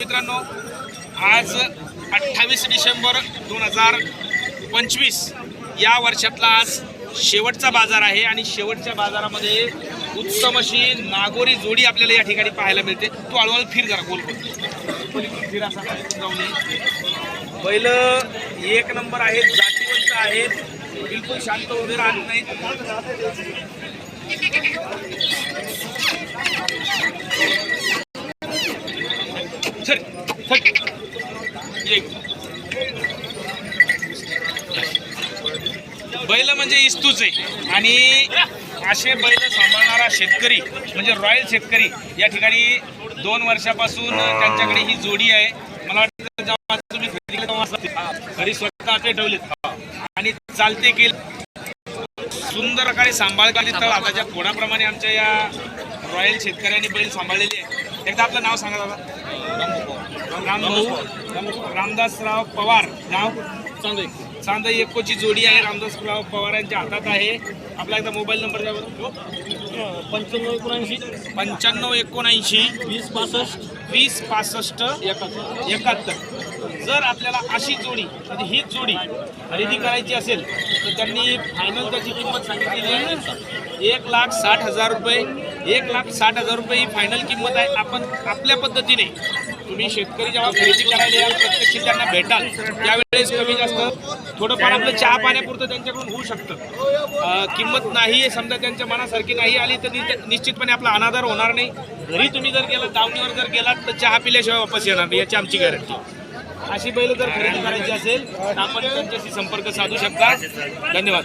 मित्रांनो आज अठ्ठावीस डिसेंबर दोन हजार पंचवीस या वर्षातला आज शेवटचा बाजार आहे आणि शेवटच्या बाजारामध्ये उत्तम अशी नागोरी जोडी आपल्याला या ठिकाणी पाहायला मिळते. तू हळूहळू फिर जरा गोल फिर असा बैल एक नंबर आहेत जातीवंत आहेत. बिलकुल शांत उभे राहत नाहीत. बैल म्हणजे इस्तूच. आहे आणि असे बैल सांभाळणारा शेतकरी म्हणजे रॉयल शेतकरी या ठिकाणी दोन वर्षापासून त्यांच्याकडे ही जोडी आहे. मला वाटतं जेव्हा तुम्ही खरेदी तेव्हा घरी स्वतः ते ठेवलेत. आणि चालते केलं सुंदर प्रकारे सांभाळ तर आताच्या कोणाप्रमाणे आमच्या या रॉयल शेतकऱ्यांनी बैल सांभाळलेली आहे. एकदा आपलं नाव सांगा दादा. रामभाऊ रामदासराव पवार. गाव चांदई. चांदई एकोची जोडी आहे. रामदासराव पवार यांच्या हातात आहे. आपला एकदा मोबाईल नंबर द्या बरं. पंच्याण्णव एकोणऐंशी. पंच्याण्णव एकोणऐंशी. वीस पासष्ट. वीस पासष्ट. एकाहत्तर. एकाहत्तर. जर आपल्याला अशी जोडी म्हणजे हीच जोडी खरेदी करायची असेल तर त्यांनी फायनल त्याची किंमत सांगितलेली आहे. एक लाख साठ हजार रुपये. एक लाख साठ हजार रुपये ही फायनल किंमत आहे. आपण आपल्या पद्धतीने तुम्ही शेतकरी जेव्हा खरेदी करायला याल प्रत्यक्ष त्यांना भेटाल त्यावेळेस कमी जास्त थोडंफार आपलं चहा पाण्यापुरतं त्यांच्याकडून होऊ शकतं. किंमत नाही आहे समजा त्यांच्या मनासारखी नाही आली तर निश्चितपणे आपला अनादर होणार नाही. घरी तुम्ही जर गेलात दावणीवर जर गेलात तर चहा पिल्याशिवाय वापस येणार नाही याची आमची गॅरंटी. अशी बैल जर खरेदी करायची असेल तर आपण त्यांच्याशी संपर्क साधू शकता. धन्यवाद.